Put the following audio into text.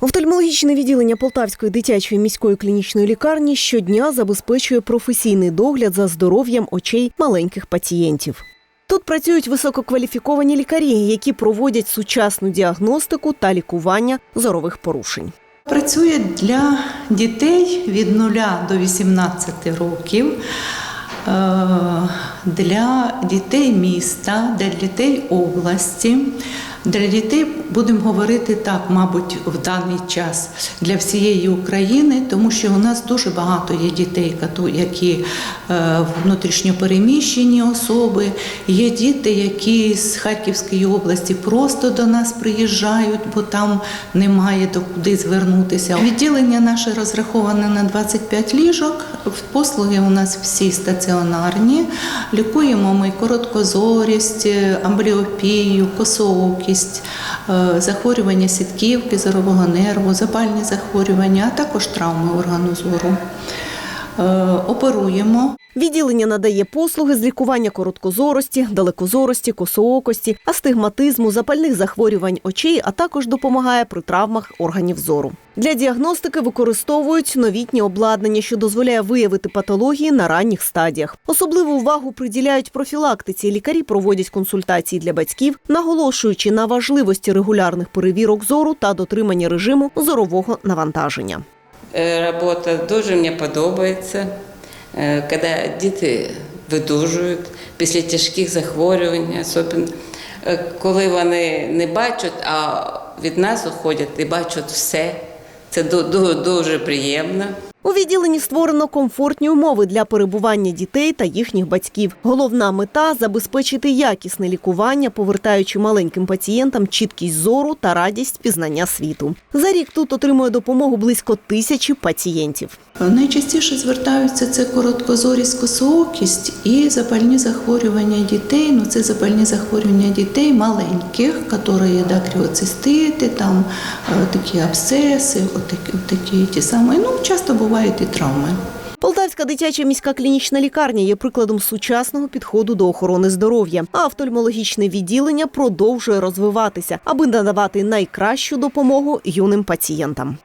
Офтальмологічне відділення Полтавської дитячої міської клінічної лікарні щодня забезпечує професійний догляд за здоров'ям очей маленьких пацієнтів. Тут працюють висококваліфіковані лікарі, які проводять сучасну діагностику та лікування зорових порушень. Працює для дітей від 0 до 18 років, е, для дітей міста, для дітей області, для дітей, будемо говорити так, мабуть, в даний час для всієї України, тому що у нас дуже багато є дітей, які е, внутрішньопереміщені особи, є діти, які з Харківської області просто до нас приїжджають, бо там немає до куди звернутися. Відділення наше розраховане на 25 ліжок. Послуги у нас всі стаціонарні. Лікуємо ми короткозорість, амбліопію, косоокість, е, захворювання сітківки, зорового нерву, запальні захворювання, а також травми органу зору. Е, Оперуємо. Відділення надає послуги з лікування короткозорості, далекозорості, косоокості, астигматизму, запальних захворювань очей, а також допомагає при травмах органів зору. Для діагностики використовують новітнє обладнання, що дозволяє виявити патології на ранніх стадіях. Особливу увагу приділяють профілактиці. Лікарі проводять консультації для батьків, наголошуючи на важливості регулярних перевірок зору та дотримання режиму зорового навантаження. Е, Робота дуже мені подобається, Е, коли діти видужують після тяжких захворювань, особливо е, коли вони не бачать, а від нас уходять і бачать все. Це ду- ду- дуже приємно. У відділенні створено комфортні умови для перебування дітей та їхніх батьків. Головна мета забезпечити якісне лікування, повертаючи маленьким пацієнтам чіткість зору та радість пізнання світу. За рік тут отримує допомогу близько тисячі пацієнтів. Найчастіше звертаються це короткозорість, косоокість і запальні захворювання дітей. Ну це запальні захворювання дітей маленьких, які да, кріоцистити, там е, такі абсцеси, отакі, такі ті самі. Ну часто бувають і травми. Полтавська дитяча міська клінічна лікарня є прикладом сучасного підходу до охорони здоров'я. А офтальмологічне відділення продовжує розвиватися, аби надавати найкращу допомогу юним пацієнтам.